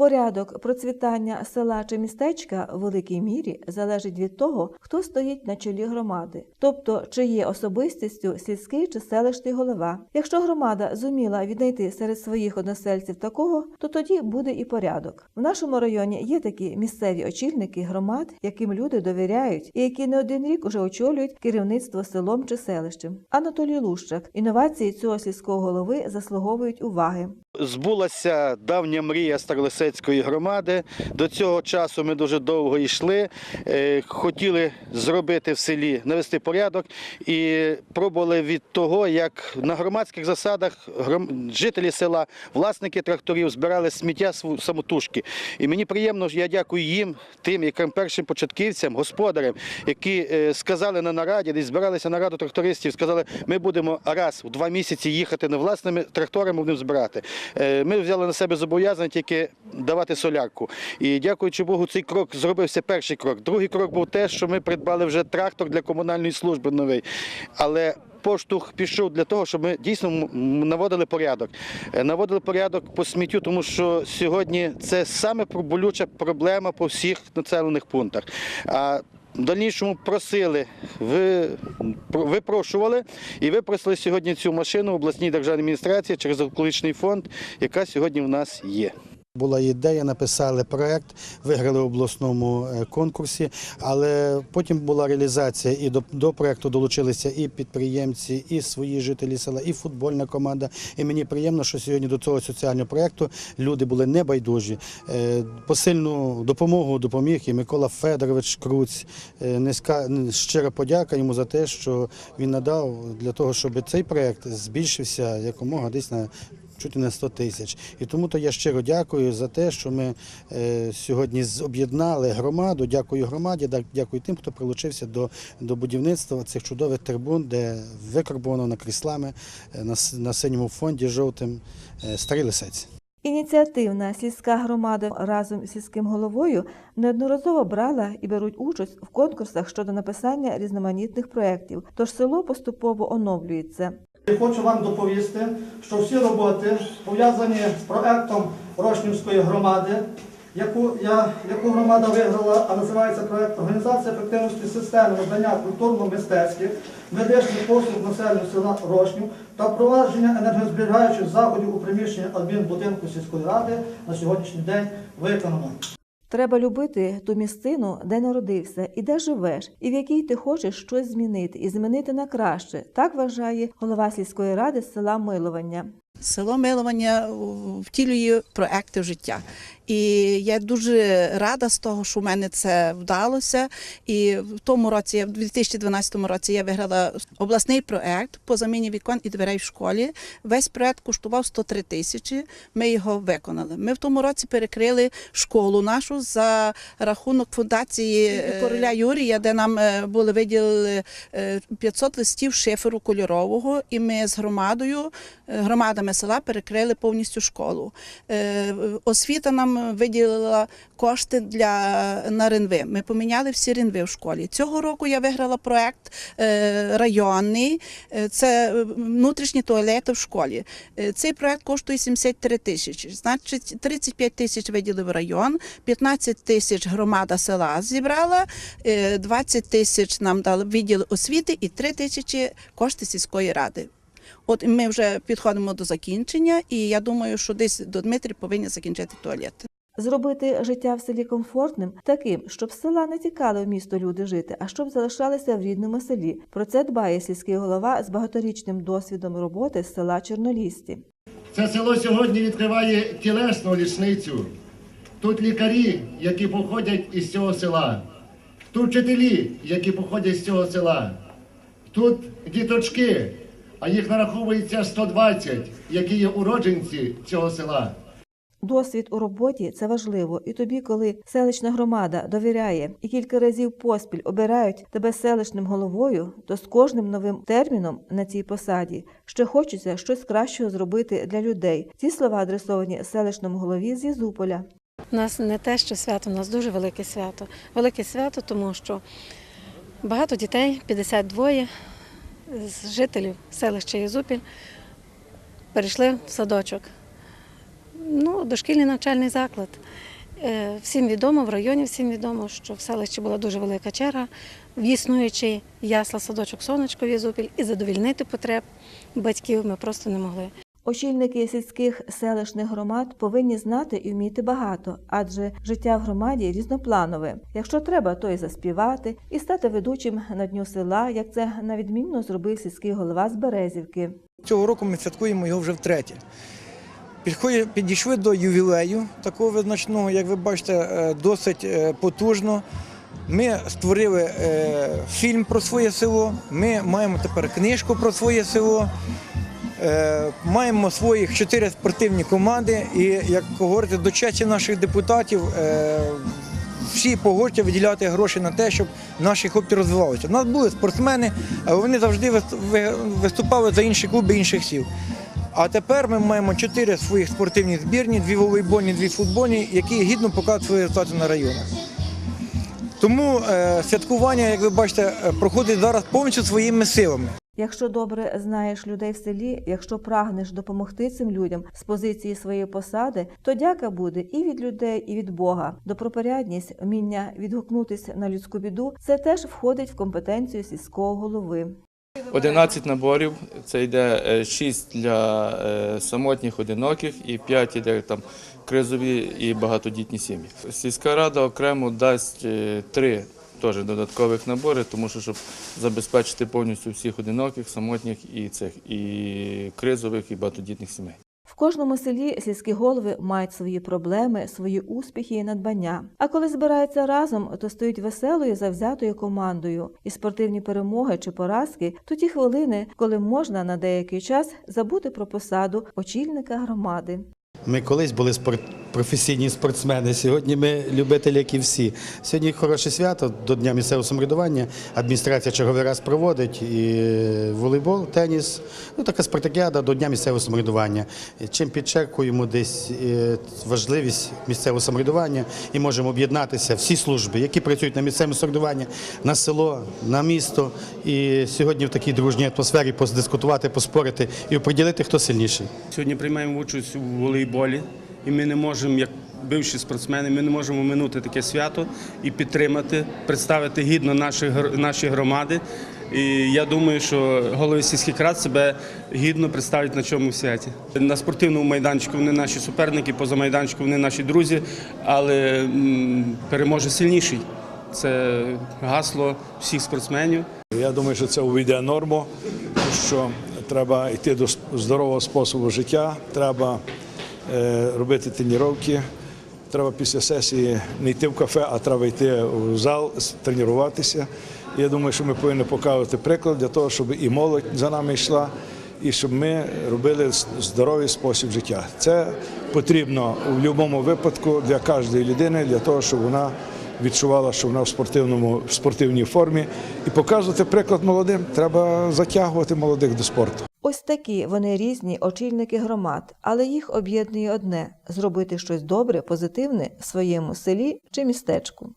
Порядок процвітання села чи містечка в великій мірі залежить від того, хто стоїть на чолі громади, тобто чи є особистістю сільський чи селищний голова. Якщо громада зуміла віднайти серед своїх односельців такого, то тоді буде і порядок. В нашому районі є такі місцеві очільники громад, яким люди довіряють і які не один рік уже очолюють керівництво селом чи селищем. Анатолій Лущак. Інновації цього сільського голови заслуговують уваги. Збулася давня мрія Старлисецької громади. До цього часу ми дуже довго йшли. е, Хотіли зробити в селі, навести порядок і пробували від того, як на громадських засадах жителі села, власники тракторів збирали сміття самотужки. І мені приємно, я дякую їм, тим, яким першим початківцям, господарям, які е, сказали на нараді, десь збиралися на раду трактористів, сказали, ми будемо раз у два місяці їхати не власними тракторами, будемо збирати. Е, Ми взяли на себе зобов'язання тільки давати солярку. І дякуючи Богу, цей крок зробився перший крок. Другий крок був те, що ми придбали вже трактор для комунальної служби новий. Але Поштовх пішов для того, щоб ми дійсно наводили порядок. Е, Наводили порядок по сміттю, тому що сьогодні це саме болюча проблема по всіх населених пунктах. В дальнішому просили, випрошували і випросили сьогодні цю машину в обласній державній адміністрації через екологічний фонд, яка сьогодні в нас є. Була ідея, написали проект, виграли в обласному е, конкурсі, але потім була реалізація, і до, до проекту долучилися і підприємці, і свої жителі села, і футбольна команда. І мені приємно, що сьогодні до цього соціального проекту люди були небайдужі. Е, Посильну допомогу допоміг і Микола Федорович Круць. Е, Низька щира подяка йому за те, що він надав для того, щоб цей проект збільшився якомога десь на чути на 100 тисяч. І тому то я щиро дякую за те, що ми е, сьогодні об'єднали громаду. Дякую громаді, дякую тим, хто прилучився до, до будівництва цих чудових трибун, де викарбовано на кріслами е, на, на синьому фонді жовтим е, старий лисець. Ініціативна сільська громада разом з сільським головою неодноразово брала і беруть участь в конкурсах щодо написання різноманітних проєктів, тож село поступово оновлюється. Я Хочу вам доповісти, що всі роботи пов'язані з проектом Рошнівської громади, яку, я, яку громада виграла, а називається проект Організація ефективності системи надання культурно-мистецьких медичних послуг населенню села Рошнів та впровадження енергозберігаючих заходів у приміщенні адмінбудинку сільської ради на сьогоднішній день виконано. Треба любити ту місцину, де народився, і де живеш, і в якій ти хочеш щось змінити, і змінити на краще. Так вважає голова сільської ради села Милування. Село Милування втілює проекти в життя. І я дуже рада з того, що в мене це вдалося. І в тому році, я- в 2012 році, я виграла обласний проект по заміні вікон і дверей в школі. Весь проект коштував 103 тисячі. Ми його виконали. Ми в тому році перекрили школу нашу за рахунок фундації короля Юрія, де нам е, були виділили е, 500 листів шиферу кольорового, і ми з громадою, е, громадами села перекрили повністю школу. Е, Освіта нам виділила кошти для на ринви. Ми поміняли всі ринви в школі. Цього року я виграла проект е, районний. Е, Це внутрішні туалети в школі. Цей проект коштує 73 тисячі. Значить, 35 тисяч виділив район, 15 тисяч громада села зібрала, е, 20 тисяч нам дали відділ освіти і 3 тисячі кошти сільської ради. От ми вже підходимо до закінчення, і я думаю, що десь до Дмитрі повинні закінчити туалет. Зробити життя в селі комфортним, таким, щоб з села не тікали в місто люди жити, а щоб залишалися в рідному селі. Про це дбає сільський голова з багаторічним досвідом роботи з села Чорнолісті. Це село сьогодні відкриває тілесну лісницю. Тут лікарі, які походять із цього села. Тут вчителі, які походять з цього села. Тут діточки, а їх нараховується 120, які є уродженці цього села. Досвід у роботі це важливо, і тобі, коли селищна громада довіряє і кілька разів поспіль обирають тебе селищним головою, то з кожним новим терміном на цій посаді ще хочеться щось кращого зробити для людей. Ці слова адресовані селищному голові з Єзуполя. У нас не те, що свято, у нас дуже велике свято. Велике свято, тому що багато дітей, 52 з жителів селища Єзупіль, перейшли в садочок. Ну, дошкільний навчальний заклад. Е, Всім відомо, в районі всім відомо, що в селищі була дуже велика черга в існуючий ясла садочок сонечко в Єзупіль і задовільнити потреб батьків ми просто не могли. Очільники сільських селищних громад повинні знати і вміти багато, адже життя в громаді різнопланове. Якщо треба, то й заспівати, і стати ведучим на дню села, як це на відмінно зробив сільський голова з Березівки. Цього року ми святкуємо його вже втретє. Підійшли до ювілею такого визначного, як ви бачите, е, досить е, потужно. Ми створили е, фільм про своє село, ми маємо тепер книжку про своє село, маємо своїх чотири спортивні команди. І, як говорити, до честі наших депутатів, е, всі погоджуються виділяти гроші на те, щоб наші хлопці розвивалися. У нас були спортсмени, вони завжди виступали за інші клуби інших сіл. А тепер ми маємо чотири своїх спортивні збірні, дві волейбольні, дві футбольні, які гідно показують свої результати на районах. Тому е, святкування, як ви бачите, е, проходить зараз повністю своїми силами. Якщо добре знаєш людей в селі, якщо прагнеш допомогти цим людям з позиції своєї посади, то дяка буде і від людей, і від Бога. Добропорядність, вміння відгукнутися на людську біду це теж входить в компетенцію сільського голови. 11 наборів. Це йде 6 для е, самотніх одиноких і 5 іде там кризові і багатодітні сім'ї. Сільська рада окремо дасть 3 теж додаткових набори, тому що щоб забезпечити повністю всіх одиноких, самотніх і цих і кризових, і багатодітних сімей. В кожному селі сільські голови мають свої проблеми, свої успіхи і надбання. А коли збираються разом, то стають веселою завзятою командою. І спортивні перемоги чи поразки то ті хвилини, коли можна на деякий час забути про посаду очільника громади. Ми колись були спорт... професійні спортсмени. Сьогодні ми любителі, як і всі. Сьогодні хороше свято до Дня місцевого самоврядування. Адміністрація черговий раз проводить і волейбол, теніс. Ну така спартакіада до Дня місцевого самоврядування. Чим підчеркуємо десь е, важливість місцевого самоврядування і можемо об'єднатися всі служби, які працюють на місцевому самоврядуванні, на село, на місто. І сьогодні в такій дружній атмосфері подискутувати, поспорити і оприділити, хто сильніший. Сьогодні приймаємо участь у волейболі, і ми не можемо, як бивші спортсмени, ми не можемо минути таке свято і підтримати, представити гідно наші, наші громади. І я думаю, що голови сільських рад себе гідно представлять на цьому святі. На спортивному майданчику вони наші суперники, поза майданчиком вони наші друзі, але переможе сильніший. Це гасло всіх спортсменів. Я думаю, що це увійде норму, що треба йти до здорового способу життя, треба робити тренування, треба після сесії не йти в кафе, а треба йти в зал, тренуватися. Я думаю, що ми повинні показувати приклад для того, щоб і молодь за нами йшла, і щоб ми робили здоровий спосіб життя. Це потрібно в будь-якому випадку для кожної людини, для того, щоб вона відчувала, що вона в спортивному в спортивній формі, і показувати приклад молодим. Треба затягувати молодих до спорту. Ось такі вони різні очільники громад, але їх об'єднує одне зробити щось добре, позитивне в своєму селі чи містечку.